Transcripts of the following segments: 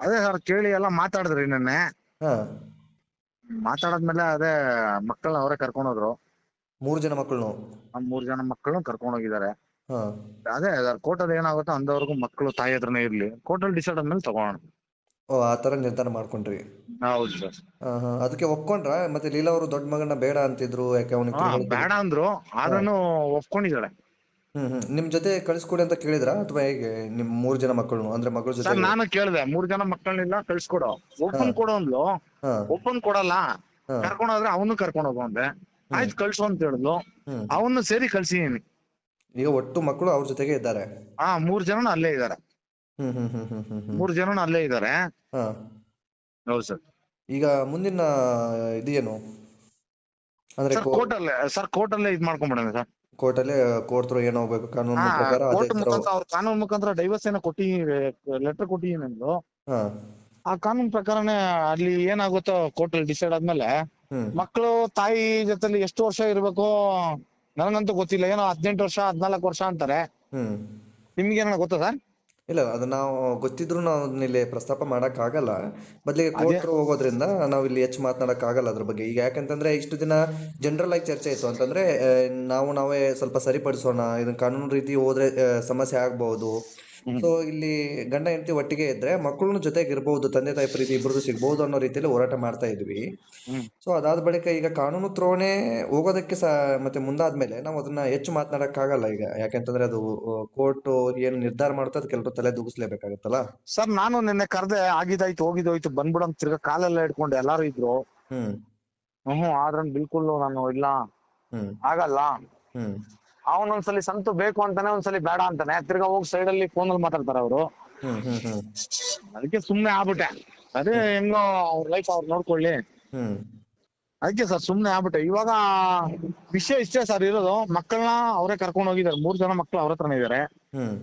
ಅದೇ ಸರ್ ಕೇಳಿ ಎಲ್ಲ ಮಾತಾಡಿದ್ರಿ ನೆನ್ನೆ. ಹಾ. ಮಾತಾಡಾದ್ಮೇಲೆ ಅದೇ ಮಕ್ಕಳನ್ನ ಅವರೇ ಕರ್ಕೊಂಡು ಹೋದ್ರು. ಮೂರು ಜನ ಮಕ್ಕಳು ಆ ಮೂರ್ ಜನ ಮಕ್ಕಳನ್ನ ಕರ್ಕೊಂಡು ಹೋಗಿದ್ದಾರೆ. ಹಾ. ಅದೇ ಕೋರ್ಟಲ್ಲಿ ಏನಾಗುತ್ತೋ ಅಂದವ್ರಿಗೂ ಮಕ್ಕಳು ತಾಯಿ ಹತ್ರನೇ ಇರ್ಲಿ. ಕೋರ್ಟಲ್ಲಿ ಡಿಸೈಡ್ ಆದ್ಮೇಲೆ ತಗೋಣ ಓ ಆ ತರ ನಿರ್ಧಾರ ಮಾಡ್ಕೊಂಡ್ರಿ. ಹೌದು ಸರ್. ಹಾ ಹಾ. ಅದಕ್ಕೆ ಒಪ್ಕೊಂಡ್ರ? ಮತ್ತೆ ಲೀಲಾ ಅವರು ದೊಡ್ಡ ಮಗನ ಬೇಡ ಅಂತಿದ್ರು ಯಾಕೆ ಅವನಿಗೆ ಬೇಡ ಅಂದ್ರು. ಆದ್ರೂ ಒಪ್ಕೊಂಡಿದ್ದಾಳೆ ಹ್ಮ್ ಹ್ಮ್. ನಿಮ್ ಜೊತೆ ಕಳಿಸ್ಕೊಡಿ ಅಂತ ಕೇಳಿದ್ರಾ? ಅಥವಾ ಹೇಗೆ ನಿಮ್ ಮೂರ್ ಜನ ಮಕ್ಕಳು ಅಂದ್ರೆ ಮಗಳ ಜೊತೆ ಸರ್ ನಾನು ಕೇಳ್ದೆ. ಮೂರ್ ಜನ ಮಕ್ಕಳನ್ನಿಲ್ಲ ಕಳ್ಸ್ಕೊಡು. ಓಪನ್ ಕೊಡು ಅಂದ್ಲು ಓಪನ್ ಕೊಡಲ್ಲ. ಹಾ. ಕರ್ಕೊಂಡು ಹೋದ್ರೆ ಅವನು ಕರ್ಕೊಂಡ್ ಹೋಗು ಅಂದೆ ಆಯ್ತು ಕಳ್ಸು ಅಂತ ಹೇಳಿದ್ಲು. ಹ್ಮ್. ಅವನು ಸೇರಿ ಕಳ್ಸಿದೀನಿ. ಈಗ ಒಟ್ಟು ಮಕ್ಕಳು ಅವ್ರ ಜೊತೆಗೆ ಇದ್ದಾರೆ? ಹಾ ಮೂರ್ ಜನ ಅಲ್ಲೇ ಇದಾರೆ ಹ್ಮ್ ಹ್ಮ್ ಹ್ಮ್ ಹ್ಮ್ ಹ್ಮ್ ಹ್ಮ್. ಮೂರ್ ಜನ ಅಲ್ಲೇ ಇದಾರೆ ಹಾ. ಹೌದು ಸರ್. ಈಗ ಮುಂದಿನ ಇದೇನು ಅಂದ್ರೆ ಸರ್ ಕೋರ್ಟ್ ಅಲ್ಲೇ ಸರ್ ಕೋರ್ಟ್ ಅಲ್ಲೇ ಇದ್ ಮಾಡ್ಕೊಂಡ್ಬಿಡೋಣ ಸರ್. ಕೋರ್ಟ್ ಅಲ್ಲಿ ಕೋರ್ಟ್ ಏನ್ ಹೋಗ್ಬೇಕು? ಕಾನೂನು ಪ್ರಕಾರ ಅದೇ ಕೋರ್ಟ್ ತರ ಮುಖಾಂತರ ಅವ್ರ ಕಾನೂನು ಮುಖಾಂತರ ಡೈವರ್ಸ್ ಏನೋ ಕೊಟ್ಟಿ ಲೆಟರ್ ಕೊಟ್ಟಿದ್ದೀನಿ ಅಂದ್ರು ಹಾ. ಆ ಕಾನೂನು ಪ್ರಕಾರನೇ ಅಲ್ಲಿ ಏನಾಗುತ್ತೋ ಕೋರ್ಟ್ ಅಲ್ಲಿ ಡಿಸೈಡ್ ಆದ್ಮೇಲೆ ಮಕ್ಳು ಮಕ್ಕಳು ತಾಯಿ ಜೊತೆಲಿ ಎಷ್ಟು ವರ್ಷ ಇರ್ಬೇಕು ನನಗಂತೂ ಗೊತ್ತಿಲ್ಲ. ಏನೋ ಹದಿನೆಂಟು ವರ್ಷ ಹದಿನಾಲ್ಕು ವರ್ಷ ಅಂತಾರೆ. ಹ್ಮ್. ನಿಮ್ಗೆ ಏನೋ ಗೊತ್ತಾ ಸರ್ ಇಲ್ಲ ಅದು ನಾವು ಗೊತ್ತಿದ್ರು ನಾವು ಅದನ್ನ ಇಲ್ಲಿ ಪ್ರಸ್ತಾಪ ಮಾಡಕ್ ಆಗಲ್ಲ ಬದಲಿಗೆ ಕೋರ್ಟ್ ಹೋಗೋದ್ರಿಂದ ನಾವು ಇಲ್ಲಿ ಹೆಚ್ಚು ಮಾತನಾಡಕ್ ಆಗಲ್ಲ ಅದ್ರ ಬಗ್ಗೆ. ಈಗ ಯಾಕಂತಂದ್ರೆ ಇಷ್ಟು ದಿನ ಜನರಲ್ ಆಗಿ ಚರ್ಚೆ ಇತ್ತು. ಅಂತಂದ್ರೆ ಆ, ನಾವು ನಾವೇ ಸ್ವಲ್ಪ ಸರಿಪಡಿಸೋಣ. ಇದನ್ನ ಕಾನೂನು ರೀತಿ ಹೋದ್ರೆ ಆ, ಸಮಸ್ಯೆ ಆಗ್ಬಹುದು ಸೊ ಇಲ್ಲಿ ಗಂಡ ಹೆಂಡತಿ ಒಟ್ಟಿಗೆ ಇದ್ರೆ ಮಕ್ಕಳು ಜೊತೆಗೆ ಇರಬಹುದು ತಂದೆ ತಾಯಿ ಪ್ರೀತಿ ಇಬ್ಬರದು ಸಿಗಬಹುದು ಅನ್ನೋ ರೀತಿಯಲ್ಲಿ ಹೋರಾಟ ಮಾಡ್ತಾ ಇದ್ವಿ. ಸೊ ಅದಾದ ಬಳಿಕ ಈಗ ಕಾನೂನು ತ್ರೋಣೆ ಹೋಗೋದಕ್ಕೆ ಸ ಮತ್ತೆ ಮುಂದಾದ್ಮೇಲೆ ನಾವು ಅದನ್ನ ಹೆಚ್ಚು ಮಾತನಾಡಕ್ಕಾಗಲ್ಲ ಈಗ. ಯಾಕಂತಂದ್ರೆ ಅದು ಕೋರ್ಟ್ ಏನು ನಿರ್ಧಾರ ಮಾಡುತ್ತೆ ಅದು ಕೆಲವರು ತಲೆ ದೂಗಿಸ್ಲೇಬೇಕಾಗತ್ತಲ್ಲ? ಸರ್ ನಾನು ನಿನ್ನೆ ಕರೆದೆ ಆಗಿದಾಯ್ತು ಹೋಗಿದೋಯ್ತು ಬಂದ್ಬಿಡ ತಿರ್ಗಾ ಕಾಲೆಲ್ಲ ಇಟ್ಕೊಂಡು ಎಲ್ಲಾರು ಇದ್ರು. ಹ್ಮ್. ಹ್ಮ್ ಆದ್ರೆ ಬಿಲ್ಕುಲ್ ನಾನು ಇಲ್ಲ. ಹ್ಮ್. ಆಗಲ್ಲ. ಹ್ಮ್. ಅವನೊಂದ್ಸಲಿ ಸಂತು ಬೇಕು ಅಂತಾನೆ ಒಂದ್ಸಲಿ ಬೇಡ ಅಂತಾನೆ. ತಿರ್ಗಾ ಹೋಗಿ ಸೈಡ್ ಅಲ್ಲಿ ಫೋನ್ ಅಲ್ಲಿ ಮಾತಾಡ್ತಾರ ಅವರು. ಅದಕ್ಕೆ ಸುಮ್ನೆ ಆಗ್ಬಿಟ್ಟೆ. ಅದೇ ಹೆಂಗೋ ಅವ್ರ ಲೈಫ್ ಅವ್ರು ನೋಡ್ಕೊಳ್ಳಿ. ಅದಕ್ಕೆ ಸರ್ ಸುಮ್ನೆ ಆಗ್ಬಿಟ್ಟೆ. ಇವಾಗ ವಿಷಯ ಇಷ್ಟೇ ಸರ್ ಇರೋದು. ಮಕ್ಕಳನ್ನ ಅವರೇ ಕರ್ಕೊಂಡು ಹೋಗಿದ್ದಾರೆ. ಮೂರ್ ಜನ ಮಕ್ಕಳು ಅವ್ರ ಹತ್ರನೇ ಇದಾರೆ.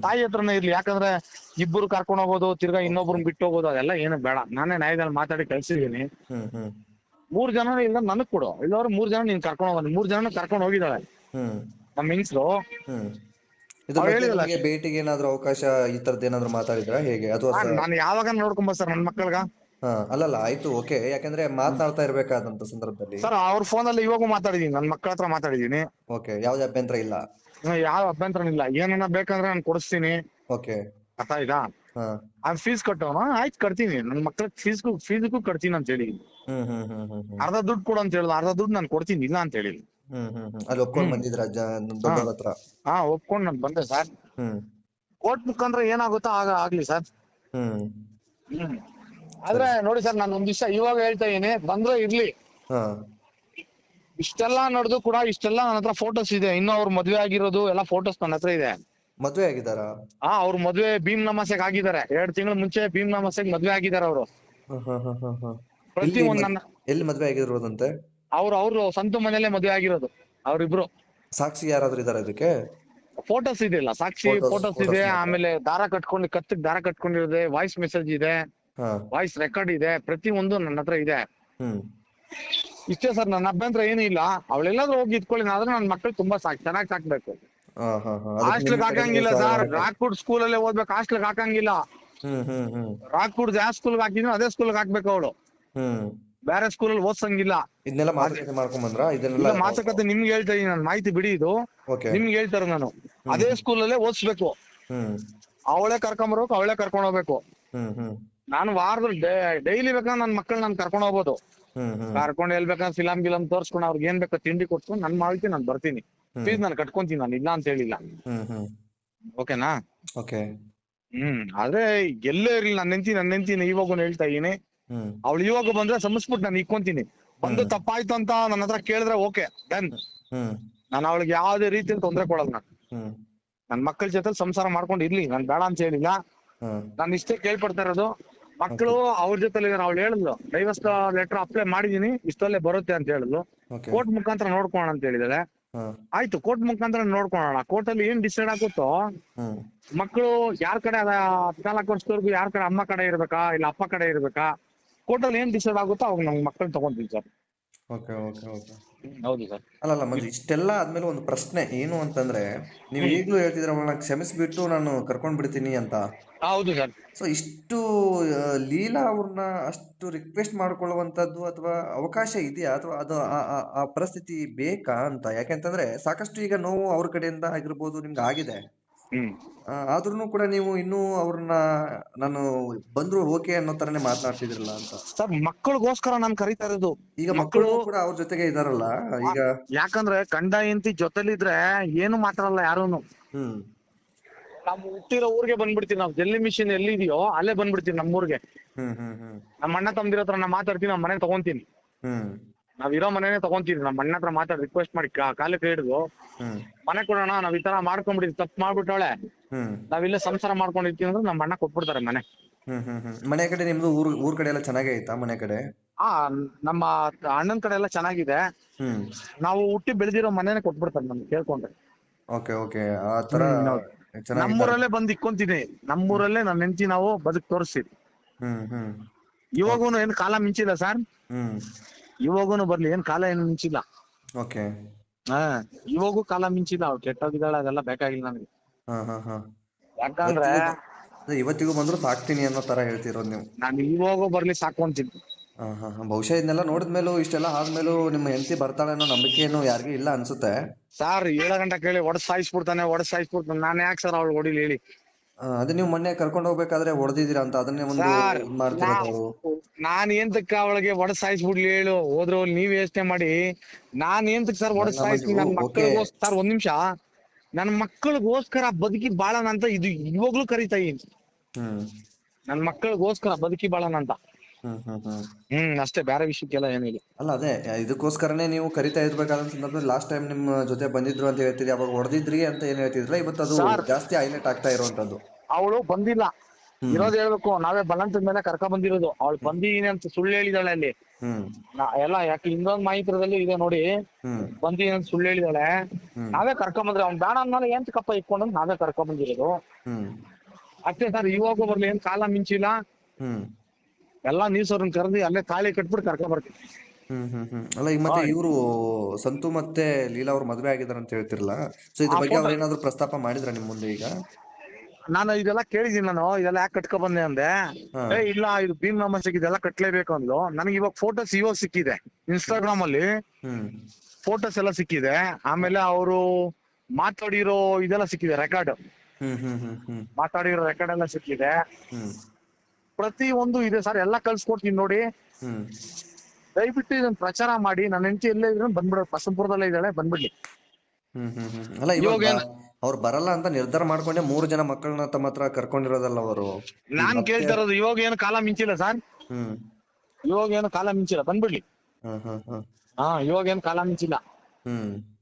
ತಾಯಿ ಹತ್ರನೇ ಇರ್ಲಿ. ಯಾಕಂದ್ರೆ ಇಬ್ಬರು ಕರ್ಕೊಂಡು ಹೋಗೋದು ತಿರ್ಗಾ ಇನ್ನೊಬ್ರನ್ನ ಬಿಟ್ಟು ಹೋಗೋದು ಅದೆಲ್ಲ ಏನು ಬೇಡ. ನಾನೇ ನ್ಯಾಯದಲ್ಲಿ ಮಾತಾಡಿ ಕಳ್ಸಿದೀನಿ ಮೂರ್ ಜನ ಇಲ್ಲ ನನಗ್ ಕೊಡು. ಇಲ್ಲವ್ರು ಮೂರ್ ಜನ ನೀನ್ ಕರ್ಕೊಂಡು ಹೋಗೋದು ಮೂರ್ ಜನ ಕರ್ಕೊಂಡು ಹೋಗಿದ್ದಾಳೆ. ಹ್ಮ್. ನಮ್ಮ ಹೆಂಗ್ಸ್ರು ಹ್ಮ್. ಇದು ಅವ್ರು ಮತ್ತೆ ಹೇಳಿದಲ್ಲ. ನಿಮಗೆ ಭೇಟಿಗೆ ಏನಾದ್ರು ಅವಕಾಶ ಈ ತರದ್ ಏನಾದ್ರು ಮಾತಾಡಿದ್ರಾ ಹೇಗೆ? ಅಥವಾ ನಾನು ಯಾವಾಗ ನೋಡ್ಕೊಂಬ ಸರ್ ನನ್ನ ಮಕ್ಕಳ್ಗ ಹಾ ಅಲ್ಲಲ್ಲ ಆಯ್ತು ಓಕೆ. ಯಾಕಂದ್ರೆ ಮಾತಾಡ್ತಾ ಇರ್ಬೇಕಾದಂತ ಸಂದರ್ಭದಲ್ಲಿ. ಸರ್ ಅವ್ರ ಫೋನ್ ಅಲ್ಲಿ ಇವಾಗೂ ಮಾತಾಡಿದೀನಿ ನನ್ನ ಮಕ್ಕಳ ಹತ್ರ ಮಾತಾಡಿದೀನಿ. ಓಕೆ ಯಾವ್ದೇ ಅಭ್ಯಂತರ ಇಲ್ಲ? ಯಾವ ಅಭ್ಯಂತರ ಇಲ್ಲ. ಏನನ್ನ ಬೇಕಂದ್ರೆ ನಾನು ಕೊಡಿಸ್ತೀನಿ. ಓಕೆ. ಅರ್ಥ ಆಯ್ತಾ? ಹಾ. ಅವ್ನ್ ಫೀಸ್ ಕಟ್ಟೋಣ ಆಯ್ತು ಕಟ್ತೀನಿ. ನನ್ನ ಮಕ್ಳಿಗೆ ಫೀಸ್ಗೂ ಫೀಸ್ಗೂ ಕಟ್ತೀನಿ ಅಂತ ಹೇಳಿ. ಹ್ಮ್ ಹ್ಮ್ ಹ್ಮ್ ಹ್ಮ್ ಹ್ಮ್. ಅರ್ಧ ದುಡ್ಡು ಕೊಡು ಅಂತ ಹೇಳಿದ ಅರ್ಧ ದುಡ್ಡು ನಾನು ಕೊಡ್ತೀನಿ ಇಲ್ಲ ಅಂತ ಹೇಳಿ ಹ್ಮ್ ಹ್ಮ್ ಹ್ಮ್. ಅಲ್ಲಿ ಒಪ್ಕೊಂಡ್ ಬಂದಿದ್ರ ದೊಡ್ಡವ್ರ ಹತ್ರ? ಹಾ ಒಪ್ಕೊಂಡ್ ನಾನು ಬಂದೆ ಸರ್. ಹ್ಮ್. ಕೋರ್ಟ್ ಮುಖಾಂತರ ಏನಾಗುತ್ತೋ ಆಗ ಆಗ್ಲಿ ಸರ್. ಹ್ಮ್. ಹ್ಮ್. ಆದ್ರೆ ನೋಡಿ ಸರ್ ನಾನು ಒಂದ್ ದಿವಸ ಇವಾಗ ಹೇಳ್ತಾ ಇದೀನಿ. ಬಂದ್ರೆ ಇರ್ಲಿ. ಹಾ. ಇಷ್ಟೆಲ್ಲ ನಡೆದು ಕೂಡ ಇಷ್ಟೆಲ್ಲ ನನ್ನ ಹತ್ರ ಫೋಟೋಸ್ ಇದೆ. ಇನ್ನು ಅವ್ರ ಮದ್ವೆ ಆಗಿರೋದು ಎಲ್ಲ ಫೋಟೋಸ್ ನನ್ನ ಹತ್ರ ಇದೆ. ಮದ್ವೆ ಆಗಿದಾರ ಹಾ ಅವ್ರ ಮದ್ವೆ ಭೀಮ್ ನಮಾಸೆಗ್ ಆಗಿದ್ದಾರೆ. ಎರಡ್ ತಿಂಗಳ ಮುಂಚೆ ಭೀಮ್ ನಮಾಸೆಗ್ ಮದ್ವೆ ಆಗಿದ್ದಾರೆ ಅವರು. ಪ್ರತಿ ಒಂದ್ ನನ್ನ ಎಲ್ಲಿ ಮದ್ವೆ ಆಗಿರೋದಂತೆ? ಅವ್ರು ಅವ್ರು ಸ್ವಂತ ಮನೇಲೆ ಮದ್ವೆ ಆಗಿರೋದು. ಅವ್ರಿಬ್ರು. ಸಾಕ್ಷಿ ಯಾರಾದ್ರೂ ಇದಾರೆ ಅದಕ್ಕೆ ಫೋಟೋಸ್ ಇದೆಯಲ್ಲ ಸಾಕ್ಷಿ Photos- ಫೋಟೋಸ್ photos ಇದೆ ಮಾತ್ರ. ಆಮೇಲೆ ದಾರ ಕಟ್ಕೊಂಡು ಕತ್ತಿಗೆ ದಾರ ಕಟ್ಕೊಂಡಿರೋದೆ ವಾಯ್ಸ್ ಮೆಸೇಜ್ ಇದೆ ಹಾ. ವಾಯ್ಸ್ ರೆಕಾರ್ಡ್ ಇದೆ ಪ್ರತಿ ಒಂದು ನನ್ನ ಹತ್ರ ಇದೆ. ಹ್ಮ್. ಇಷ್ಟೇ ಸರ್ ನನ್ನ ಅಭ್ಯಂತರ ಏನು ಇಲ್ಲ. ಅವಳೆಲ್ಲಾದ್ರೂ ಹೋಗಿ ಇಟ್ಕೊಳ್ಳಿ ಆದ್ರೆ ನನ್ನ ಮಕ್ಕಳು ತುಂಬಾ ಸಾಕ್ ಚೆನ್ನಾಗಿ ಸಾಕ್ಬೇಕು. ಹಾ ಹಾ ಹಾ. ಅದಕ್ಕೆ ಹಾಸ್ಟ್ಲಿಗ್ ನಿಮ್ಮ ಕಡೆಯಿಂದ ಹಾಕಂಗಿಲ್ಲ ಸರ್. ರಾಕ್ಪುರ್ ಸ್ಕೂಲ್ ಅಲ್ಲೇ ಓದ್ಬೇಕು ಹಾಸ್ಟೆಲ್ ಹಾಕಂಗಿಲ್ಲ. ಹ್ಮ್ ಹ್ಮ್ ಹ್ಮ್. ಯಾವ ಸ್ಕೂಲ್ ಹಾಕಿದ್ರು ಅದೇ ಸ್ಕೂಲ್ ಹಾಕ್ಬೇಕು ಅವಳು. ಹ್ಮ್. ಬೇರೆ ಸ್ಕೂಲ್ ಅಲ್ಲಿ ಓದ್ಸಂಗಿಲ್ಲ. ಇದನ್ನೆಲ್ಲ ಮಾತುಕತೆ ಮಾಡ್ಕೊಂಡ್ ಬಂದ್ರ? ಇಲ್ಲ ಇದನ್ನೆಲ್ಲ ಮಾತುಕತೆ ನಿಮ್ಗೆ ಹೇಳ್ತಾ ಇದೀನಿ ನಾನು ಮಾಹಿತಿ ಬಿಡಿ ಇದು. ಓಕೆ ನಿಮ್ಗೆ ಹೇಳ್ತಾರ ನಾನು. ಅದೇ ಸ್ಕೂಲ್ ಅಲ್ಲೇ ಓದಿಸ್ಬೇಕು. ಹ್ಮ್. ಅವಳೇ ಕರ್ಕೊಂಬರ್ಬೇಕು ಅವಳೇ ಕರ್ಕೊಂಡ್ ಹೋಗ್ಬೇಕು. ಹ್ಮ್ ಹ್ಮ್. ನಾನು ವಾರದಲ್ಲಿ ಡೈಲಿ ಬೇಕಾದ್ರೆ ನನ್ನ ಮಕ್ಕಳು ನಾನು ಕರ್ಕೊಂಡ್ ಹೋಗ್ಬೋದು. ಹ್ಮ್ ಹ್ಮ್. ಕರ್ಕೊಂಡು ಎಲ್ ಬೇಕಾದ್ರೆ ಫಿಲಂ ಗಿಲಂ ತೋರ್ಸ್ಕೊಂಡು ಅವ್ರಿಗೆ ಏನ್ ಬೇಕೋ ತಿಂಡಿ ಕೊಟ್ಕೊಂಡು ನನ್ ಮಾಹಿತಿ ನಾನು ಬರ್ತೀನಿ. ಫೀಸ್ ನಾನು ಕಟ್ಕೊಂತೀನಿ ನಾನು ಇಲ್ಲ ಅಂತ ಹೇಳಿಲ್ಲ. ಹ್ಮ್ ಹ್ಮ್. ಓಕೆನಾ? ಓಕೆ ಹ್ಮ್ ಆದ್ರೆ ಎಲ್ಲೇ ಇರ್ಲಿ ನನ್ನ ನೆಂತಿ ನನ್ನ ನೆಂತಿನ ಇವಾಗ ಹೇಳ್ತಾ ಇದೀನಿ. ಅವಳು ಇವಾಗ ಬಂದ್ರೆ ಸಮಸ್ಬಿಟ್ಟು ನಾನು ಇಕ್ಕೊಂತೀನಿ. ಬಂದು ತಪ್ಪಾಯ್ತು ಅಂತ ನನ್ನ ಹತ್ರ ಕೇಳಿದ್ರೆ ಓಕೆ ಡನ್. ನಾನು ಅವಳಿಗೆ ಯಾವ್ದೇ ರೀತಿಯಲ್ಲಿ ತೊಂದರೆ ಕೊಡಲ್ಲ ನಾನು. ನನ್ನ ನನ್ ಮಕ್ಕಳ ಜೊತೆ ಸಂಸಾರ ಮಾಡ್ಕೊಂಡು ಇರ್ಲಿ ನಾನು ಬೇಡ ಅಂತ ಹೇಳಿಲ್ಲ. ನಾನು ಇಷ್ಟೇ ಕೇಳ್ಪಡ್ತಾ ಇರೋದು. ಮಕ್ಕಳು ಅವ್ರ ಜೊತೆ ಅವ್ಳು ಹೇಳಿದ್ಲು ಡೈವರ್ಸ್ ಲೆಟರ್ ಅಪ್ಲೈ ಮಾಡಿದೀನಿ ಇಷ್ಟಲ್ಲೇ ಬರುತ್ತೆ ಅಂತ ಹೇಳಿದ್ಲು. ಕೋರ್ಟ್ ಮುಖಾಂತರ ನೋಡ್ಕೋಣ ಅಂತ ಹೇಳಿದಾಳೆ. ಆಯ್ತು ಕೋರ್ಟ್ ಮುಖಾಂತರ ನೋಡ್ಕೊಳ್ಳೋಣ. ಕೋರ್ಟ್ ಅಲ್ಲಿ ಏನ್ ಡಿಸೈಡ್ ಆಗುತ್ತೋ? ಮಕ್ಕಳು ಯಾರ ಕಡೆ ಅದ ಹದ್ನಾಲ್ಕು ವರ್ಷದವರೆಗೂ ಯಾರ ಕಡೆ ಅಮ್ಮ ಕಡೆ ಇರ್ಬೇಕಾ ಇಲ್ಲ ಅಪ್ಪ ಕಡೆ ಇರ್ಬೇಕಾ? ಕೋರ್ಟ್ ಅಲ್ಲಿ ಏನ್ ಡಿಸೈಡ್ ಆಗುತ್ತೋ ಅವಾಗ ನಮ್ಮ ಮಕ್ಕಳನ್ನ ತಗೊಂತೀವಿ ಸರ್. Okay okay okay. ಹೌದು ಸರ್. ಅಲ್ಲಲ್ಲ ಮಗ ಇಷ್ಟೆಲ್ಲ ಆದ್ಮೇಲೆ ಒಂದು ಪ್ರಶ್ನೆ ಏನು ಅಂತಂದ್ರೆ ನೀವು ಈಗಲೂ ಹೇಳ್ತಿದ್ರ ಅವಳನ್ನ ಕ್ಷಮಿಸ್ಬಿಟ್ಟು ನಾನು ಕರ್ಕೊಂಡ್ ಬಿಡ್ತೀನಿ ಅಂತ. ಹೌದು ಸರ್. ಸೊ ಇಷ್ಟು ಆ, ಲೀಲಾ ಅವ್ರನ್ನ ಅಷ್ಟು ರಿಕ್ವೆಸ್ಟ್ ಮಾಡ್ಕೊಳ್ಳುವಂತದ್ದು ಅಥವಾ ಅವಕಾಶ ಇದೆಯಾ? ಅಥವಾ ಅದು ಆ ಆ- ಆ ಪರಿಸ್ಥಿತಿ ಬೇಕಾ ಅಂತ? ಯಾಕೆಂತಂದ್ರೆ ಸಾಕಷ್ಟು ಈಗ ನೋವು ಅವ್ರ ಕಡೆಯಿಂದ ಆಗಿರ್ಬೋದು ನಿಮ್ಗೆ ಆಗಿದೆ. ಆದ್ರೂ ಕೂಡ ನೀವು ಇನ್ನೂ ಅವ್ರನ್ನ ನಾನು ಬಂದ್ರು ಓಕೆ ಅನ್ನೋ ತರನೇ ಮಾತನಾಡ್ತಿದ್ರಲ್ಲ ಅಂತ. ಸರ್ ಮಕ್ಕಳಿಗೋಸ್ಕರ ನಾನು ಕರಿತಾ ಇರೋದು. ಈಗ ಮಕ್ಕಳು ಕೂಡ ಅವ್ರ ಜೊತೆಗೆ ಇದಾರಲ್ಲ ಈಗ ಯಾಕಂದ್ರೆ ಗಂಡ ಹೆಂಡತಿ ಜೊತೆಲಿದ್ರೆ ಏನು ಮಾತಾಡಲ್ಲ ಯಾರೂನು. ಹ್ಮ್. ನಾವು ಹುಟ್ಟಿರೋ ಊರಿಗೆ ಬಂದ್ಬಿಡ್ತೀವಿ ನಾವು. ಜಲ್ಲಿ ಮಿಷಿನ್ ಎಲ್ಲಿದೆಯೋ ಅಲ್ಲೇ ಬಂದ್ಬಿಡ್ತೀವಿ ನಮ್ಮೂರ್ಗೆ ಹ್ಮ್ ಹ್ಮ್ ಹ್ಮ್. ನಮ್ಮ ಅಣ್ಣ ತಮ್ಮದಿರ ಹತ್ರ ನಾ ಮಾತಾಡ್ತೀನಿ ನಮ್ಮ ಮನೆ ತಗೊಂತೀನಿ. ಹ್ಮ್. ನಾವ್ ಇರೋ ಮನೆನೇ ತಗೊಂತೀವಿ ನಮ್ಮ ಅಣ್ಣ ಹತ್ರ ಮಾತಾಡಿ ರಿಕ್ವೆಸ್ಟ್ ಮಾಡಿ ಕಾಲಕ್ಕೆ ಹಿಡಿದು ಹ್ಮ್. ಮನೆ ಕೊಡೋಣ ನಾವ್ ಈ ತರ ಮಾಡ್ಕೊಂಡ್ಬಿಡಿ ತಪ್ಪು ಮಾಡ್ಬಿಟ್ಟವಳೆ. ಹ್ಮ್. ನಾವ್ ಇಲ್ಲೇ ಸಂಸಾರ ಮಾಡ್ಕೊಂಡಿರ್ತೀವಿ ಅಂದ್ರೆ ನಮ್ಮ ಅಣ್ಣ ಕೊಟ್ಬಿಡ್ತಾರೆ ಮನೆ. ಹ್ಮ್ ಹ್ಮ್ ಹ್ಮ್. ಮನೆ ಕಡೆ ನಿಮ್ದು ಊರ್ ಊರ್ ಕಡೆ ಎಲ್ಲ ಚೆನ್ನಾಗೇ ಐತಾ ಮನೆ ಕಡೆ? ಆ ನಮ್ಮ ಅಣ್ಣನ ಕಡೆ ಎಲ್ಲ ಚೆನ್ನಾಗಿದೆ. ಹ್ಮ್. ನಾವು ಹುಟ್ಟಿ ಬೆಳೆದಿರೋ ಮನೆನೇ ಕೊಟ್ಬಿಡ್ತಾರೆ ನಮ್ಗೆ ಕೇಳ್ಕೊಂಡ್ರೆ. Okay okay. ಆ ತರ ಹ್ಮ್, ಹೌದು. ಚೆನ್ನಾಗಿ ನಮ್ಮೂರಲ್ಲೇ ಬಂದ್ ಇಕ್ಕೊಂತೀನಿ. ನಮ್ಮೂರಲ್ಲೇ ನನ್ನ ಹೆಂಡತಿ ನಾವು ಬದುಕ್ ತೋರಿಸ್ತೀವಿ. ಹ್ಮ್ ಹ್ಮ್. ಇವಾಗೂನು ಏನ್ ಕಾಲ ಮಿಂಚಿಲ್ಲ ಸರ್? ಹ್ಮ್. ಇವಾಗೂನು ಬರ್ಲಿ ಏನ್ ಕಾಲ ಏನು ಮಿಂಚಿಲ್ಲ. ಓಕೆ. ಹಾ ಇವಾಗೂ ಕಾಲ ಮಿಂಚಿಲ್ಲ ಅವ್ಳು ಕೆಟ್ಟೋಗಿದ್ದಾಳೆ ಅದೆಲ್ಲ ಬೇಕಾಗಿಲ್ಲ ನಮ್ಗೆ. ಹಾ ಹಾ ಹಾ. ಯಾಕಂದ್ರೆ ಅದೇ ಇವತ್ತಿಗೂ ಬಂದ್ರು ಸಾಕ್ತೀನಿ ಅನ್ನೋ ತರ ಹೇಳ್ತಿರೋದು ನೀವು. ನಾನು ಇವಾಗೂ ಬರ್ಲಿ ಸಾಕು ಅಂತೀನಿ ಹಾ ಹಾ ಹಾ. ಬಹುಶಃ ಇದನ್ನೆಲ್ಲ ನೋಡಿದ್ಮೇಲೂ ಇಷ್ಟೆಲ್ಲ ಆದ್ಮೇಲೂ ನಿಮ್ಮ ಹೆಂಡತಿ ಬರ್ತಾಳೆ ಅನ್ನೋ ನಂಬಿಕೆ ಏನು ಯಾರಿಗೂ ಇಲ್ಲ ಅನ್ಸುತ್ತೆ. ಸರ್ ಏಳ ಗಂಟೆ ಕೇಳಿ ಒಡ್ ಸಾಯಿಸ್ಬಿಡ್ತಾನೆ ಒಡ್ ಸಾಯಿಸ್ಬಿಡ್ತಾನೆ. ನಾನು ಯಾಕೆ ಸರ್ ಅವ್ಳು ಹೊಡಿಲಿ ಹೇಳಿ. ಅದೇ ನೀವು ಮೊನ್ನೆ ಕರ್ಕೊಂಡು ಹೋಗ್ಬೇಕಾದ್ರೆ ಹೊಡೆದಿದ್ದೀರಾ ಅಂತ ಅದನ್ನೇ ಒಂದು ಇದ್ ಮಾಡ್ತಿರೋದು ಅವರು ನಾನ್ ಏಂತಕ್ಕ ಅವಳಿಗೆ ಒಡ ಸಾಯಿಸ್ಬಿಡ್ಲಿ ಹೇಳು ಹೋದ್ರು ನೀವ್ ಯೋಚನೆ ಮಾಡಿ. ನಾನ್ ಏಂತಕ್ ಸರ್ ಒಡ ನನ್ನ ಸಾಯಿಸ್ತೀನಿ ನನ್ ಮಗು- ಮಕ್ಕಳಿಗೋಸ್ಕರ ಸರ್ ಒಂದ್ ನಿಮಿಷ ನನ್ ಮಕ್ಕಳಿಗೋಸ್ಕರ ಬದುಕಿ ಬಾಳಣ ಅಂತ ಇದು ಇವಾಗ್ಲೂ ಕರಿತಾ ಇದೀನಿ. ಹ್ಮ್. ನನ್ ಮಕ್ಕಳಿಗೋಸ್ಕರ ಬದುಕಿ ಬಾಳಣ ಅಂತ. ಹ್ಮ್ ಹ್ಮ್ ಹ್ಮ್. ಹ್ಮ್ ಅಷ್ಟೇ ಬೇರೆ ವಿಷಯಕ್ಕೆಲ್ಲ ಏನಿಲ್ಲ ಅಲ್ಲ ಅದೇ ಇದಕ್ಕೋಸ್ಕರನೇ ನೀವು ಕರಿತಾ ಇರ್ಬೇಕಾದ ಸಂದರ್ಭದಲ್ಲಿ ಲಾಸ್ಟ್ ಟೈಮ್ ನಿಮ್ಮ ಜೊತೆ ಬಂದಿದ್ರು ಅಂತ ಹೇಳ್ತಿದ್ರಿ ಅವಾಗ ಹೊಡೆದಿದ್ರಿ ಅಂತ ಏನ್ ಹೇಳ್ತಿದ್ರಲ್ಲ ಇವತ್ತು ಅದು Sir. ಜಾಸ್ತಿ ಹೈಲೈಟ್ ಆಗ್ತಾ ಇರುವಂತದ್ದು ಅವಳು ಬಂದಿಲ್ಲ. ಇರೋದ್ ಹೇಳ್ಬೇಕು ನಾವೇ ಬಲಂತದ ಮೇಲೆ ಕರ್ಕ ಬಂದಿರೋದು. ಅವಳು ಬಂದಿದೀನಿ ಅಂತ ಸುಳ್ಳು ಹೇಳಿದಾಳೆ ಅಲ್ಲಿ. ಹ್ಮ್. ನಾ- ಎಲ್ಲ ಯಾಕೆ ಇನ್ನೊಂದ್ ಮಾಹಿತ್ರದಲ್ಲಿ ಇದೆ ನೋಡಿ. ಹ್ಮ್. ಬಂದಿದೀನಿ ಅಂತ ಸುಳ್ಳು ಹೇಳಿದಾಳೆ. ಹ್ಮ್. ನಾವೇ ಕರ್ಕೊಂಡ್ ಬಂದ್ರೆ ಅವ್ನ್ ಬೇಡ ಅಂದ್ಮೇಲೆ ಏನ್ ಕಪ್ಪ ಇಟ್ಕೊಂಡು ನಾವೇ ಕರ್ಕೊಂಡ್ ಬಂದಿರೋದು? ಹ್ಮ್. ಅಷ್ಟೇ ಸರ್ ಇವಾಗ ಬರ್ಲಿ ಏನ್ ಕಾಲ ಮಿಂಚಿಲ್ಲ. ಹ್ಮ್. ಎಲ್ಲಾ ನ್ಯೂಸ್ ಅವ್ರನ್ನ ಕರ್ದಿ ಅಲ್ಲೇ ತಾಳಿ ಕಟ್ಬಿಟ್ಟು ಕರ್ಕೊಂಡ್ ಬರ್ತೀನಿ. ಹ್ಮ್ ಹ್ಮ್ ಹ್ಮ್. ಅಲ್ಲ ಈಗ ಮತ್ತೆ ಇವರು ಸಂತು ಮತ್ತೆ ಲೀಲಾ ಅವ್ರ ಮದ್ವೆ ಆಗಿದಾರ ಅಂತ ಹೇಳ್ತಿರಲ್ಲ? ಸೊ ಇದ್ರ ಬಗ್ಗೆ ಅವ್ರು ಏನಾದ್ರು ಪ್ರಸ್ತಾಪ ಮಾಡಿದ್ರ ನಿಮ್ ಮುಂದೆ ಈಗ? ನಾನು ಇದೆಲ್ಲ ಕೇಳಿದೀನಿ ನಾನು. ಇದೆಲ್ಲ ಯಾಕೆ ಕಟ್ಕೊ ಬಂದೆ ಅಂದೆ? ಏ ಇಲ್ಲ ಇದು ಭೀಮ್ ನಮಸ್ಸಿಗೆ ಇದೆಲ್ಲ ಕಟ್ಲೇಬೇಕು ಅಂದ್ಲು. ನನಗೆ ಇವಾಗ ಫೋಟೋಸ್ ಇವಾಗ ಸಿಕ್ಕಿದೆ. ಇನ್ಸ್ಟಾಗ್ರಾಮ್ ಅಲ್ಲಿ ಹ್ಮ್. ಫೋಟೋಸ್ ಎಲ್ಲ ಸಿಕ್ಕಿದೆ. ಆಮೇಲೆ ಅವರು ಮಾತಾಡಿರೋ ಇದೆಲ್ಲ ಸಿಕ್ಕಿದೆ ರೆಕಾರ್ಡ್ ಹ್ಮ್ ಹ್ಮ್ ಹ್ಮ್ ಹ್ಮ್. ಮಾತಾಡಿರೋ ರೆಕಾರ್ಡ್ ಎಲ್ಲ ಸಿಕ್ಕಿದೆ. ಹ್ಮ್. ಪ್ರತಿ ಒಂದು ಇದೆ ಸರ್ ಎಲ್ಲ ಕಳ್ಸ್ಕೊಡ್ತೀನಿ ನೋಡಿ. ಹ್ಮ್. ದಯವಿಟ್ಟು ಇದನ್ನ ಪ್ರಚಾರ ಮಾಡಿ. ನನ್ನ ಹೆಂಡತಿ ಎಲ್ಲೇ ಇದ್ರೆ ಬಂದ್ಬಿಡ ಬಸಂಪುರದಲ್ಲೇ ಇದ್ದಾಳೆ ಬಂದ್ಬಿಡ್ಲಿ. ಹ್ಮ್ ಹ್ಮ್ ಹ್ಮ್ ಅಲ್ಲ ಇವಾಗ ಅವ್ರು ಬರಲ್ಲ ಅಂತ ನಿರ್ಧಾರ ಮಾಡ್ಕೊಂಡೆ ಮೂರು ಜನ ಮಕ್ಕಳನ್ನ ತಮ್ಮ ಹತ್ರ ಕರ್ಕೊಂಡಿರೋದಲ್ಲ ಅವರು. ನಾನ್ ಕೇಳ್ತಾ ಇರೋದು ಇವಾಗ ಏನು ಕಾಲ ಮಿಂಚಿಲ್ಲ ಸರ್. ಹ್ಮ್. ಇವಾಗ ಏನು ಕಾಲ ಮಿಂಚಿಲ್ಲ ಬಂದ್ಬಿಡ್ಲಿ. ಹ್ಮ್ ಹ್ಮ್ ಹ್ಮ್. ಹಾ ಇವಾಗ ಏನು ಕಾಲ ಮಿಂಚಿಲ್ಲ. ಹ್ಮ್.